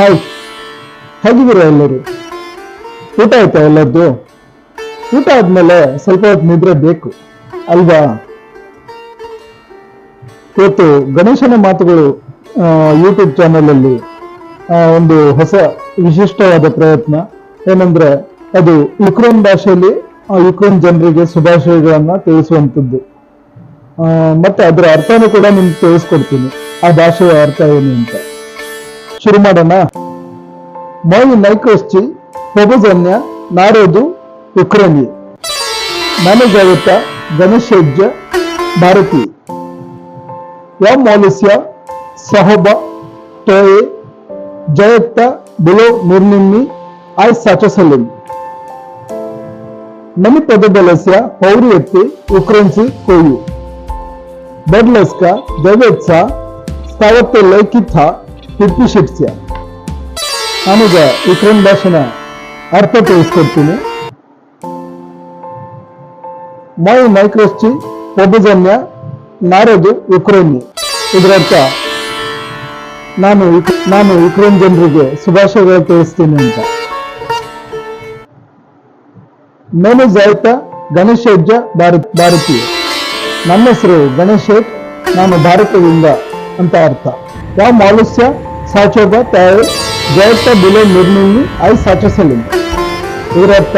Hi. ಹೇಗಿದ್ದೀರಾ ಎಲ್ಲರೂ. ಊಟ ಆಯ್ತಾ ಎಲ್ಲದ್ದು? ಊಟ ಆದ್ಮೇಲೆ ಸ್ವಲ್ಪ ಹೊತ್ತು ನಿದ್ರೆ ಬೇಕು. ಅಲ್ವಾ? ಇವತ್ತು ಗಣೇಶನ ಮಾತುಗಳು ಯೂಟ್ಯೂಬ್ ಚಾನೆಲ್ ಅಲ್ಲಿ ಒಂದು ಹೊಸ ವಿಶಿಷ್ಟವಾದ ಪ್ರಯತ್ನ. ಏನಂದ್ರೆ, ಅದು ಯುಕ್ರೇನ್ ಭಾಷೆಯಲ್ಲಿ ಯುಕ್ರೇನ್ ಜನರಿಗೆ ಶುಭಾಶಯಗಳನ್ನ ತಿಳಿಸುವಂಥದ್ದು. ಮತ್ತೆ ಅದರ ಅರ್ಥನೂ ಕೂಡ ನಿಮ್ಗೆ ತಿಳಿಸ್ಕೊಡ್ತೀನಿ. ಆ ಭಾಷೆಯ ಅರ್ಥ ಏನು ಅಂತ. ಶುರು ಮಾಡೋಣ Moi najkrości powodzenia narodu Ukrainy. Mamy Zaweta Ganeshedja Bharati. या मौलस्य सहोबा तोये जयत्ता बिलो निर्निम्मी आय साचसलिम नमी पदबलस्य पौर्यत्ते उक्रेनची कोयू बदलस्का जवेत्सा स्थावत्ते ಟಿಪ್ಪು ಶಿಟ್ಸ್ಯ ನಾನೀಗ ವಿಕ್ರಮ್ ಭಾಷೆನ ಅರ್ಥ ತಿಳಿಸ್ಕೊಡ್ತೀನಿ. ಮೈ ಮೈಕ್ರೋಸ್ಟಿ ಒಬ್ಬಜನ್ಯ ನಾರದು ಯುಕ್ರೇನಿ ಇದರರ್ಥ ನಾನು ನಾನು ಯುಕ್ರೇನ್ ಜನರಿಗೆ ಶುಭಾಶಯಗಳು ತಿಳಿಸ್ತೀನಿ ಅಂತ. ಮೇನು ಜಾಯ್ತ ಗಣೇಶ್ ಹೆಜ್ಜ ಭಾರತೀಯ. ನನ್ನ ಹೆಸರು ಗಣೇಶ್ ನಾನು ಭಾರತದಿಂದ ಅಂತ ಅರ್ಥ. ಯಾವ ಮಾಲಸ್ಯ? ಸಾಚೋಬ ತಾಯಿ ಜಯತ್ತ ಬಿಲೆ ನಿರ್ನಿಮ್ಮಿ ಐ ಸಾಚಿಸಲಿಲ್ಲ ಇದರರ್ಥ,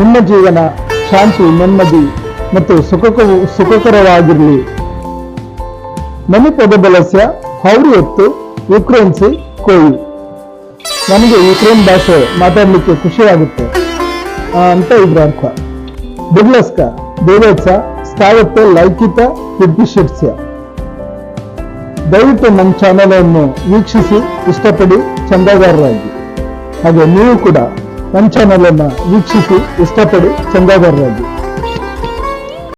ನಿಮ್ಮ ಜೀವನ ಶಾಂತಿ, ನೆಮ್ಮದಿ ಮತ್ತು ಸುಖಕ, ಸುಖಕರವಾಗಿರಲಿ. ನನ್ನ ಪದಬಲಸ್ಯ ಹೌರಿ ಹೊತ್ತು ಯುಕ್ರೇನ್ಸಿ ಕೋಯಿ. ನನಗೆ ಯುಕ್ರೇನ್ ಭಾಷೆ ಮಾತಾಡಲಿಕ್ಕೆ ಖುಷಿಯಾಗುತ್ತೆ. ಅಂತ ಇದ್ರ ಅರ್ಥ. ಬಿಡ್ಲಸ್ಕ ದೇವೇತ್ಸ ಸ್ಥಾವತ್ತೆ ಲೈಕಿತ ವಿದ್ಯುಶಿಟ್ಸ್ಯ ದಯವಿಟ್ಟು ನನ್ನ ಚಾನೆಲ್ ಅನ್ನು ವೀಕ್ಷಿಸಿ, ಇಷ್ಟಪಡಿ ಚಂದಾದಾರರಾಗಿ. ಹಾಗೆ ನೀವು ಕೂಡ ಚಾನೆಲ್ ಅನ್ನ ವೀಕ್ಷಿಸಿ, ಇಷ್ಟಪಡಿ ಚಂದಾದಾರರಾಗಿ.